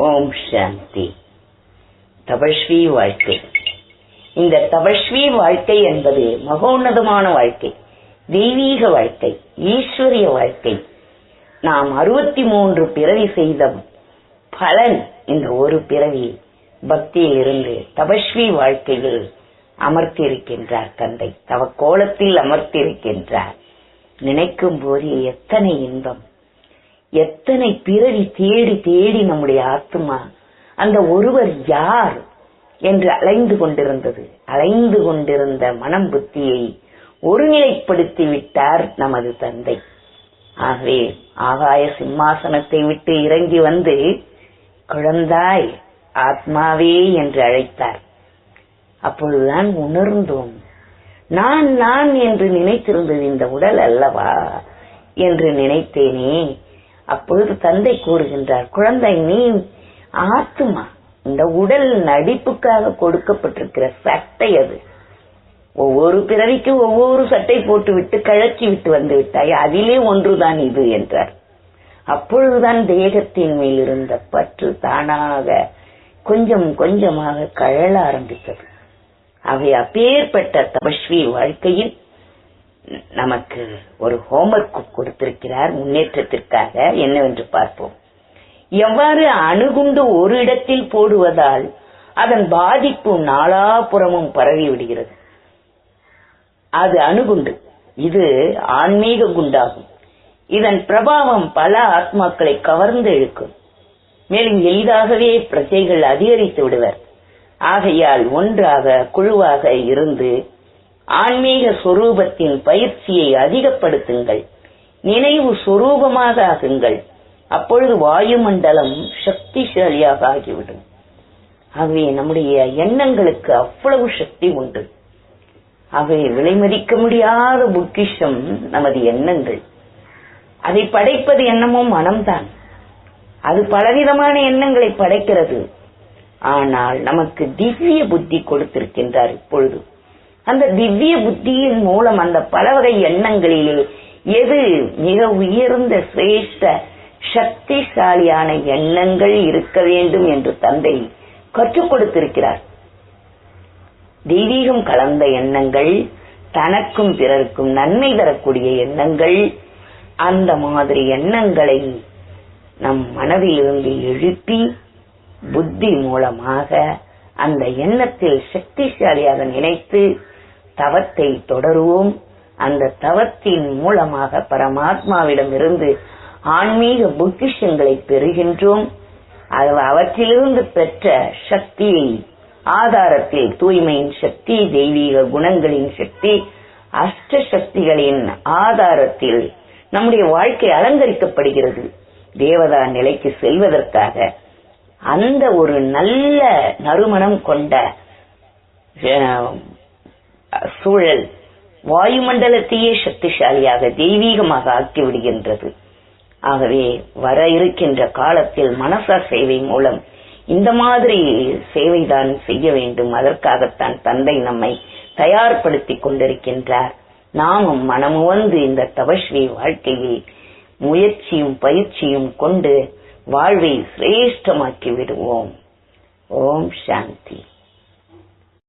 ஓம் சாந்தி. தபஸ்வி வாழ்க்கை. இந்த தபஸ்வி வாழ்க்கை என்பது மகோன்னதமான வாழ்க்கை. தெய்வீக வாழ்க்கை ஈஸ்வரிய வாழ்க்கை. நாம் அறுபத்தி மூன்று பிறவி செய்த பலன் இந்த ஒரு பிறவி பக்தியில் இருந்து தபஸ்வி வாழ்க்கையில் அமர்த்தியிருக்கின்றார் தந்தை. தவ கோலத்தில் அமர்த்தியிருக்கின்றார் நினைக்கும் போது எத்தனை இன்பம். எத்தனை பிறவி தேடி தேடி நம்முடைய ஆத்மா அந்த ஒருவர் யார் என்று அலைந்து கொண்டிருந்தது. அலைந்து கொண்டிருந்த மனம் புத்தியை ஒருநிலைப்படுத்தி விட்டார் நமது தந்தை. ஆகவே ஆகாய சிம்மாசனத்தை விட்டு இறங்கி வந்து குழந்தாய் ஆத்மாவே என்று அழைத்தார். அப்பொழுதுதான் உணர்ந்தோம் நான் நான் என்று நினைத்திருந்தது இந்த உடல் அல்லவா என்று நினைத்தேனே அப்பொழுது தந்தை கூறுகின்றார் குழந்தை நீ ஆத்மா இந்த உடல் நடிப்புக்காக கொடுக்கப்பட்டிருக்கிற சட்டை அது. ஒவ்வொரு பிறவிக்கு ஒவ்வொரு சட்டை போட்டு விட்டு கழச்சி விட்டு வந்து விட்டாய் அதிலே ஒன்றுதான் இது என்றார். அப்பொழுதுதான் தேகத்தின் மேல் இருந்த பற்று தானாக கொஞ்சம் கொஞ்சமாக கழல ஆரம்பித்தது. அவை அப்பேற்பட்ட தபஸ்வி வாழ்க்கையில் நமக்கு ஒரு ஹோம்ஒர்க் கொடுத்திருக்கிறார் முன்னேற்றத்திற்காக. என்னவென்று பார்ப்போம். எவ்வாறு அணுகுண்டு ஒரு இடத்தில் போடுவதால் அதன் பாதிப்பு நாலாபுறமும் பரவி விடுகிறது. அது அணுகுண்டு. இது ஆன்மீக குண்டாகும். இதன் பிரபாவம் பல ஆத்மாக்களை கவர்ந்து இழுக்கும். மேலும் எளிதாகவே பிரஜைகள் அதிகரித்து விடுவர். ஆகையால் ஒன்றாக குழுவாக இருந்து ஆன்மீக சொரூபத்தின் பயிற்சியை அதிகப்படுத்துங்கள். நினைவு சொரூபமாக ஆகுங்கள் அப்பொழுது வாயுமண்டலம் சக்திசாலியாக ஆகிவிடும். ஆகவே நம்முடைய எண்ணங்களுக்கு அவ்வளவு சக்தி உண்டு. ஆகவே விலைமதிக்க முடியாத பொக்கிஷம் நமது எண்ணங்கள். அதை படைப்பது எண்ணமும் மனம்தான். அது பலவிதமான எண்ணங்களை படைக்கிறது. ஆனால் நமக்கு திவ்ய புத்தி கொடுத்திருக்கின்றார் இப்பொழுது. அந்த திவ்ய புத்தியின் மூலம் அந்த பல வகை எண்ணங்களிலே எது மிக உயர்ந்த சிரேஷ்ட சக்திசாலியான எண்ணங்கள் இருக்க வேண்டும் என்று தந்தை கற்றுக் கொடுத்திருக்கிறார். தெய்வீகம் கலந்த எண்ணங்கள் தனக்கும் பிறருக்கும் நன்மை தரக்கூடிய எண்ணங்கள் அந்த மாதிரி எண்ணங்களை நம் மனதில் இருந்து எழுப்பி புத்தி மூலமாக அந்த எண்ணத்தில் சக்திசாலியாக நினைத்து தவத்தை தொடருவோம். அந்த தவத்தின் மூலமாக பரமாத்மாவிடம் இருந்து ஆன்மீக பொக்கிஷங்களை பெறுகின்றோம். அவற்றிலிருந்து பெற்ற சக்தியை ஆதாரத்தில் தூய்மையின் சக்தி தெய்வீக குணங்களின் சக்தி அஷ்ட சக்திகளின் ஆதாரத்தில் நம்முடைய வாழ்க்கை அலங்கரிக்கப்படுகிறது. தேவதா நிலைக்கு செல்வதற்காக அந்த ஒரு நல்ல நறுமணம் கொண்ட சூழல் வாயுமண்டலத்தையே சக்திசாலியாக தெய்வீகமாக ஆக்கிவிடுகின்றது ஆகவே வர இருக்கின்ற காலத்தில் மனசார் சேவை மூலம் இந்த மாதிரி சேவைதான் செய்ய வேண்டும். அதற்காகத்தான் தந்தை நம்மை தயார்படுத்திக் கொண்டிருக்கின்றார். நாமும் மனமுவந்து இந்த தபஸ்வி வாழ்க்கையில் முயற்சியும் பயிற்சியும் கொண்டு வாழ்வை சிரேஷ்டமாக்கி விடுவோம். ஓம் சாந்தி.